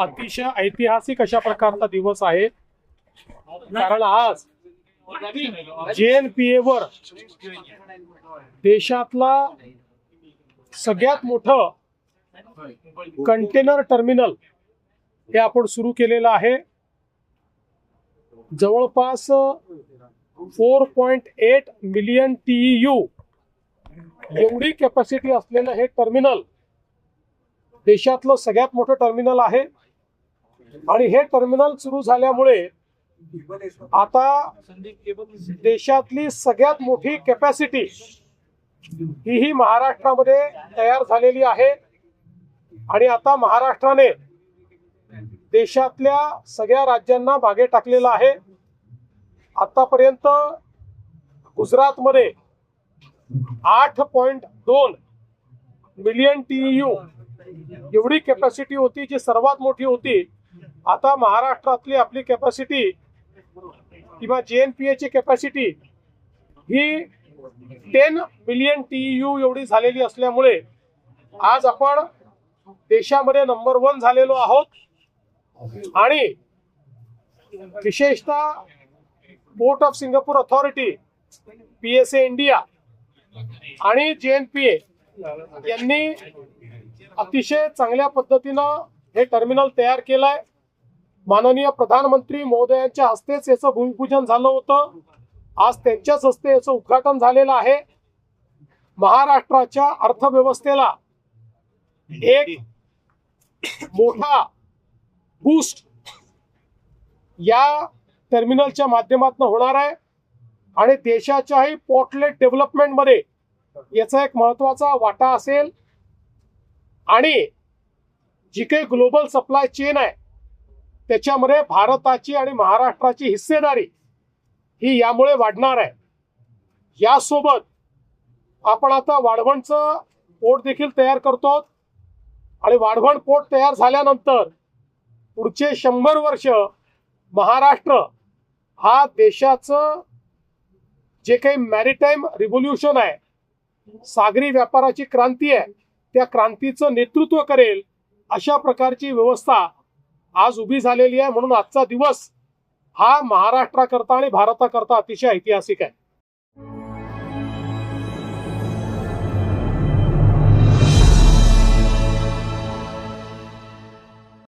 अतिशय ऐतिहासिक अशा प्रकारचा दिवस आहे. कारण आज जे एन पी ए वर देशातला सगळ्यात मोठं कंटेनर टर्मिनल हे आपण सुरू केलेलं आहे. जवळपास four point eight million TEU एवढी कॅपॅसिटी असलेलं हे टर्मिनल देशातलं सगळ्यात मोठं टर्मिनल आहे. आणि हे टर्मिनल सुरू झाल्यामुळे आता देशातली सगळ्यात मोठी कॅपॅसिटी ही ही महाराष्ट्रामध्ये तयार झालेली आहे. आणि आता महाराष्ट्राने देशातल्या सगळ्या राज्यांना मागे टाकलेलं आहे. आतापर्यंत गुजरातमध्ये आठ पॉइंट दोन मिलियन टीयू एवढी कॅपॅसिटी होती जी सर्वात मोठी होती. आता महाराष्ट्रातली आपली कॅपॅसिटी किंवा जे एन पी एची कॅपॅसिटी ही टेन मिलियन टीयू एवढी झालेली असल्यामुळे आज आपण देशामध्ये नंबर वन झालेलो आहोत. आणि विशेषतः port of Singapore authority P S A India आणि जे एन पी ए यांनी अतिशय चांगल्या पद्धतीनं हे टर्मिनल तयार केलंय. माननीय प्रधानमंत्री महोदयांच्या हस्तेच याचं भूमिपूजन झालं होतं. आज त्यांच्याच हस्ते याचं उद्घाटन झालेलं आहे. महाराष्ट्राच्या अर्थव्यवस्थेला एक मोठा बूस्ट या टर्मिनलच्या माध्यमातून होणार आहे. आणि देशाच्याही पोर्टलेट डेव्हलपमेंटमध्ये याचा एक महत्त्वाचा वाटा असेल. आणि जी काही ग्लोबल सप्लाय चेन आहे त्याच्यामध्ये भारताची आणि महाराष्ट्राची हिस्सेदारी ही यामुळे वाढणार आहे. यासोबत आपण आता वाढवणचं पोट देखील तयार करतो आणि वाढवण पोट तयार झाल्यानंतर पुढचे शंभर वर्ष महाराष्ट्र हा देशाचं जे काही मॅरिटाईम रिव्होल्युशन आहे सागरी व्यापाराची क्रांती आहे त्या क्रांतीचं नेतृत्व करेल अशा प्रकारची व्यवस्था आज उभी झालेली आहे. म्हणून आजचा दिवस हा महाराष्ट्राकरता आणि भारताकरता अतिशय ऐतिहासिक आहे.